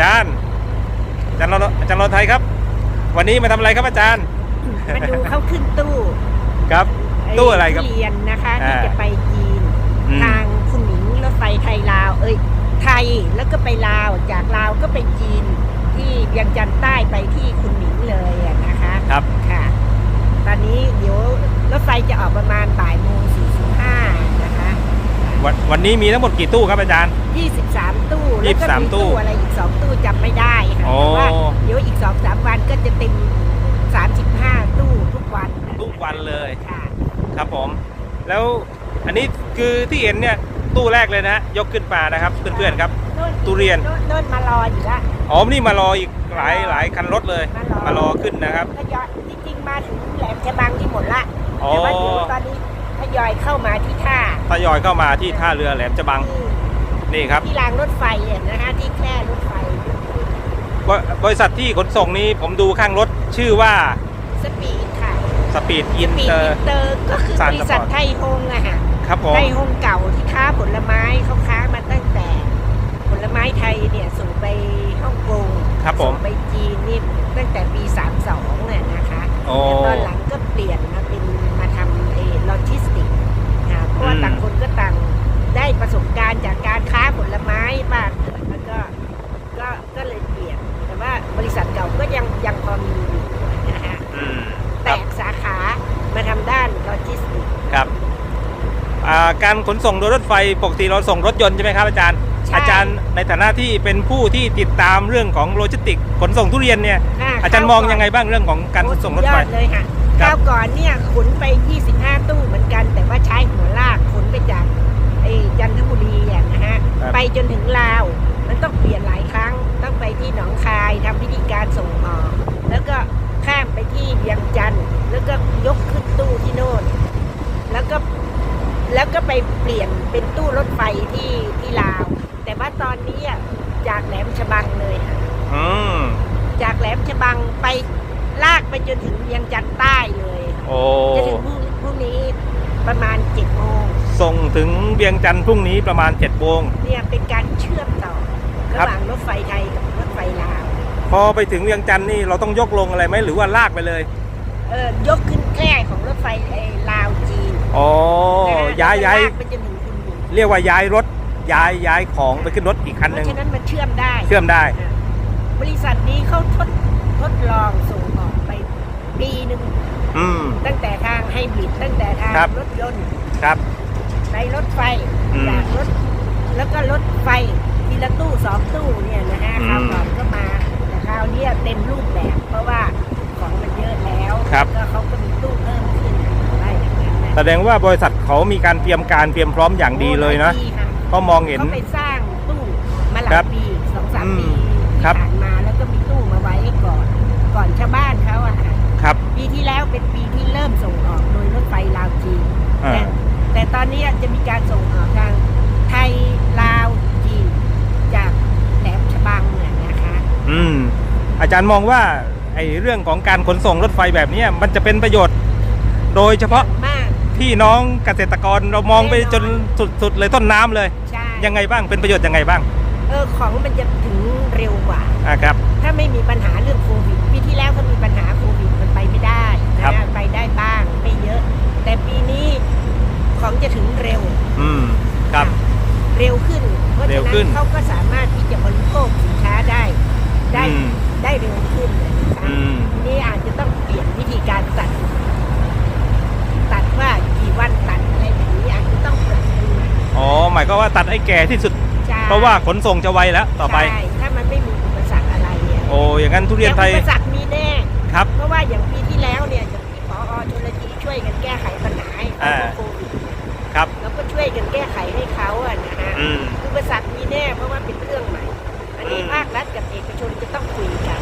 จารย์อาจารย์รออาจารย์รอไทยครับ วันนี้มาทำอะไรครับอาจารย์ มาดูเขาขึ้นตู้ ครับไตู้อะไรครับทุเรียนนะคะที่อ่าจะไปจีนอืมทางคุณหมิงรถไฟไทยลาว เอ้ยไทยแล้วก็ไปลาวจากลาวก็ไปจีน ที่เวียงจันทร์ใต้ไปที่คุณหมิงเลยอะนะคะครับค่ะ ตอนนี้เดี๋ยวรถไฟจะออกประมาณบ่ายโมงสี่สิบห้านะคะวันวันนี้มีทั้งหมดกี่ตู้ครับอาจารย์23ตู้ แล้วก็มี23ตู้ตู้อะไรอีก2ตู้จำไม่ได้ค่ะโอ้แต่ว่าเดี๋ยวอีก2-3วันก็จะเต็ม35ตู้ทุกวันนะทุกวันเลยค่ะครับผม แล้วอันนี้คือที่เห็นเนี่ยตู้แรกเลยนะฮะยกขึ้นมานะครับเพื่อนๆครับโน่นทุเรียนโโน่นมารออยู่ละอ๋อนี่มารออีกหลายหลายคันรถเลย มารอมารอขึ้นนะครับทยอยจริงๆมาถึงแหลมฉบังที่หมดละอ๋อแต่ว่าเดี๋ยวตอนนี้ทยอยเข้ามาที่ท่าทยอยเข้ามาที่ท่าเรือแหลมฉบังที่ นี่ครับที่รางรถไฟอะนะคะที่แคร่รถไฟบริบริษัทที่ขนส่งนี้ผมดูข้างรถชื่อว่าสปีดค่ะสปีดอินปีเตดออิร์นเตอร์ก็คือบริษัทไทยฮงอะค่ะครับผมไทยฮงเก่าที่ค้าผลไม้เขาค้ามาตั้งแต่ ผลไม้ไทยเนี่ยส่งไปฮ่องกงครับผมส่งไปจีนนี่ตั้งแต่ปี 32เนี่ยนะคะ โอ้ แล้วตอนหลังก็เปลี่ยนมาเป็นมาทำเอโลจิสติกค่ะเพราะว่า อืม ต่างคนก็ต่างได้ประสบการณ์จากการค้าผลไม้บ้างแล้วก็ก็ก็เลยเปลี่ยน แต่ว่าบริษัทเก่าก็ยังยังพอมีอยู่นะคะ อืม แตกสาขามาทำด้านโลจิสติก ครับอ่า การขนส่งโดยรถไฟปกติเราส่งรถยนต์ใช่ไหมครับอาจารย์ ใช่อาจารย์ในฐานะที่เป็นผู้ที่ติดตามเรื่องของโลจิสติกขนส่งทุเรียนเนี่ยค่ะอาจารย์มองยังไงบ้างเรื่องของการขนส่งรถไฟ โอ้สุดยอดเลยค่ะคครัราบวก่อนเนี่ยขนไป 25 ตู้เหมือนกัน แต่ว่าใช้หัวลากขนไปจากไอ้จันทบุรีอะนะฮะ ครับ ไปจนถึงลาว มันต้องเปลี่ยนหลายครั้ง ต้องไปที่หนองคายทำพิธีการส่งออก แล้วก็ข้ามไปที่เวียงจันทร์แล้วก็ยกขึ้นตู้ที่โน่น แล้วก็ แล้วก็ไปเปลี่ยนเป็นตู้รถไฟที่ที่ลาว แต่ว่าตอนนี้อะจากแหลมฉบังเลยค่ะอืมจากแหลมฉบังไปลากไปจนถึงเวียงจันทร์ใต้เลยโอ้จะถึงพรุ่งพรุ่งนี้ประมาณเจ็ดโมงส่งถึงเวียงจันทร์พรุ่งนี้ประมาณ7จ็ดโมง เนี่ยเป็นการเชื่อมต่อครัระบหว่างรถไฟไทยกับรถไฟลาว พอไปถึงเวียงจันทร์นี่เราต้องยกลงอะไรไหมหรือว่าลากไปเลย เออยกขึ้นแคร่ของรถไฟไอ้ลาวจีน อ๋อนะฮะย้ายแล้วก็ย้ายลากไปจนถึงคุณหมิงเรียกว่าย้ายรถย้ายย้ายของไปขึ้นรถอีกคันเพหนึ่งราะฉะนั้นมันเชื่อมได้ เชื่อมได้อะบริษัทนี้เขาทดทดลองส่งออกไปปีหนึ่งอืม ตั้งแต่ทางไฮบริดตั้งแต่ทางครับ รถยนต์ครับ ในรถไฟอืมจากรถแล้วก็รถไฟทีละตู้สองตู้เนี่ยนะฮะอืมคราวก่อนก็มาแต่คราวเนี้ยเต็มรูปแบบ เพราะว่าของมันเยอะแล้วครับ แล้วก็เขาก็มีตู้เพิ่ม แสดงว่าบริษัทเขามีการเตรียมการเตรียมพร้อมอย่างดีเลยนะโอ้หาปีค่ก็มองเห็น เขาไปสร้างตู้มาหลาครัยบปีสองสามอืมปีที่ครับ ผ่านมาแล้วก็มีตู้มาไว้ให้ก่อนก่อนชาวบ้านเขาอะค่ะครับ ปีที่แล้วเป็นปีที่เริ่มส่งออกโดยรถไฟลาวจีนอ่า แต่แต่ตอนนี้จะมีการส่งออกทางไทยลาวจีนจากแหลมฉบังเนี่ยนะคะอืมอาจารย์มองว่าไอ้เรื่องของการขนส่งรถไฟแบบเนี้ยมันจะเป็นประโยชน์ โดยเฉพาะมาก พี่น้องเกษตรกรเรามองไปจนสุดๆเลยต้นน้ำเลย ใช่ยังไงบ้างเป็นประโยชน์ยังไงบ้าง เออของมันจะถึงเร็วกว่าอ่าครับ ถ้าไม่มีปัญหาเรื่องโควิดปีที่แล้วเขามีปัญหาโควิดมันไปไม่ได้ครันะบไปได้บ้างไม่เยอะ แต่ปีนี้ของจะถึงเร็ว อืมครับ เร็วขึ้นเพราะเร็ฉะวนั้ขึ้นนเขาก็สามารถที่จะบริโภคสินค้าได้ได้ อืม ได้เร็วขึ้นนะคะ อืม ทีนี้อาจจะต้องเปลี่ยนวิธีการตัด ตัดว่ากี่วันตัดอะไรแบบนี้อาจจะต้องปรับปรุง อ๋อหมายก็ว่า ตัดให้แก่ที่สุด ใช่เพราะว่าขนส่งจะไวแล้วต่อไป ใช่ถ้ามันไม่มีอุปสรรคอะไรเนี่ยโอ้อย่างนั้นทุเรียนไทยแต่อุปสรรคมีแน่ครับ เพราะว่าอย่างปีที่แล้วเนี่ยอย่างที่พอชลทีช่วยกันแก้ไขปัญหาให้อ่า โควิดครับ แล้วก็ช่วยกันแก้ไขให้เขาอะนะฮะอืม อุปสรรคมีแน่เพราะว่าเป็นเครื่องใหม่ อันนี้อืม ภาครัฐกับเอกชนจะต้องคุยกัน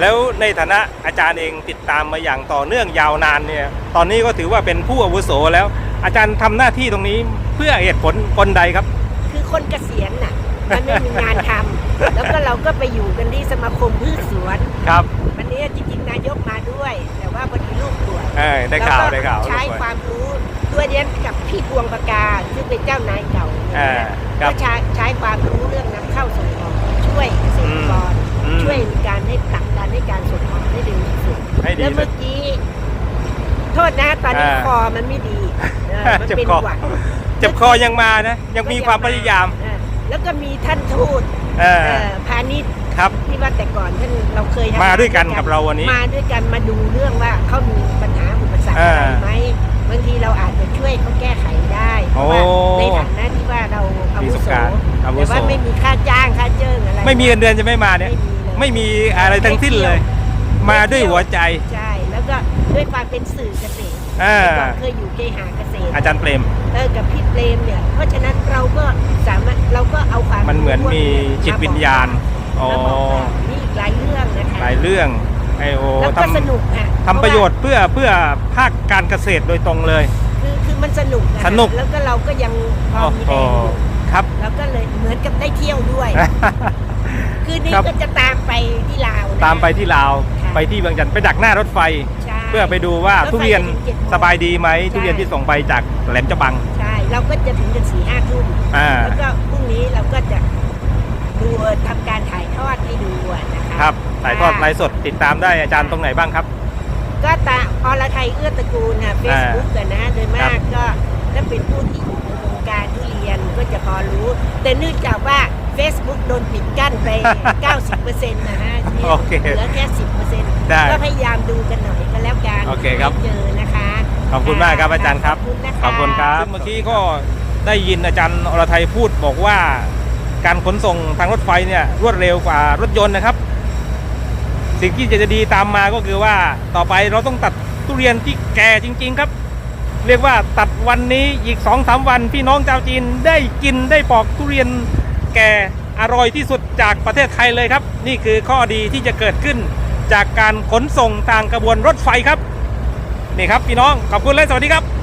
แล้วในฐานะอาจารย์เองติดตามมาอย่างต่อเนื่องยาวนานเนี่ย ตอนนี้ก็ถือว่าเป็นผู้อาวุโสแล้ว อาจารย์ทำหน้าที่ตรงนี้ เพื่อเหตุผลคนใดครับ คือคนเกษียณน่ะ มันไม่มีงานทำแล้วก็เราก็ไปอยู่กันที่สมาคมพืชสวนครับ วันนี้จริงๆนายกมาด้วย แต่ว่าพอดีลูกป่วยเออได้ข่าวได้ข่าวใช้ความรู้ตัวเรียนกับพี่พวงประกาซึ่งเป็นเจ้านายเก่าเนี่ยอ่านะครัก็บใช้ใช้ความรู้เรื่องนำเข้าส่งออกช่ช่วยเกษตรกรอืมช่วยในการให้ผลักดันให้การส่งออกได้เร็วที่สุดให้ดีแล้วเมื่อกี้โทษนะตอนนี้อ่าคอมันไม่ดีเออมันเจ็บเป็นคอหวัด เจ็บคอยังมานะ ยังมีความพยายาม เออแล้วก็มีท่านทูตเออ เอ่อพาณิชย์ครับ ที่ว่าแต่ก่อนท่านเราเคยทำมาด้วยกันกับเราวันนี้มาด้วยกันมาดูเรื่องว่าเขามีปัญหาอุปสรรคเออออะไรไหมบางทีเราอาจจะช่วยเขาแก้ไขได้เพราะว่าโอ้ในฐานะที่ว่าเราอามีวุประสบโสการณ์อาวุแต่โส ว่าไม่มีค่าจ้างค่าเจิ้งอะไรไม่มีเงินเดือนจะไม่มาเนี่ย ไม่มีเลย ไม่มีอะไรทั้งสิ้นเลยมาด้วยหัวใจ ใช่แล้วก็ ด้วยความเป็นสื่อเกษตรอ่า แต่ก่อนเคยอยู่เคหาเกษตรอาจารย์เปรม เออกับพี่เปรมเนี่ย เพราะฉะนั้นเราก็สามารถเราก็เอาความมันเหมือนรู้พวกมีจิตวิญญาณอ๋อมาบอกต่อนี่อีกหลายเรื่องนะคะหลายเรื่องไอโอแล้วทก็สนุกอะำทำประโยชน์เพื่อเพื่อภาคการเกษตรโดยตรงเลยคือคือมันสนุกะสนุก แล้วก็เราก็ยังพอโอ้มีโหแรงอยู่ครับเราก็เลยเหมือนกับได้เที่ยวด้วย คืนนี้ครับ ก็จะตามไปที่ลาวนะตามไปที่ลาวค่ะ ไปที่เวียงจันทร์ไปดักหน้ารถไฟใช่เพื่อไปดูว่ารถไฟทุเรียนจะถึงเจ็ดโมงสบายดีไหมใช่ทุเรียนที่ส่งไปจากแหลมฉบัง ใช่ เราก็จะถึงกันสี่ห้าทุ่มอ่าแล้วก็พรุ่งนี้เราก็จะดูทำการถ่ายทอดให้ดูอะนะคะครับถ่ายทอดไลฟ์สดติดตามได้อาจารย์ตรงไหนบ้างครับ ก็ตาอรไทยเอื้อตระกูลค่ะเฟซบุ๊กกันนะโดยมากก็ถ้าเป็นผู้ที่อยู่ในวงการทุเรียนก็จะพอรู้ แต่เนื่องจากว่า Facebook โดนปิดกั้นไป 90%นะฮะนี่โอเคเหลือแค่ 10%ได้ก็พยายามดูกันหน่อยก็แล้วกันโอเคครับให้เจอนะคะ ขอบคุณมากครับอาจารย์ครับ ขอบคุณนะคะขอบคุณครับเมื่อกี้ก็ได้ยินอาจารย์อรไทยพูดบอกว่า การขนส่งทางรถไฟเนี่ยรวดเร็วกว่ารถยนต์นะครับ สิ่งที่จะดีตามมาก็คือว่าต่อไปเราต้องตัดทุเรียนที่แก่จริง ๆครับ เรียกว่าตัดวันนี้อีกสองสามวันพี่น้องชาวจีนได้กินได้ปอกทุเรียน แก่อร่อยที่สุดจากประเทศไทยเลยครับ นี่คือข้อดีที่จะเกิดขึ้นจากการขนส่งทางกระบวนรถไฟครับ นี่ครับพี่น้องขอบคุณและสวัสดีครับ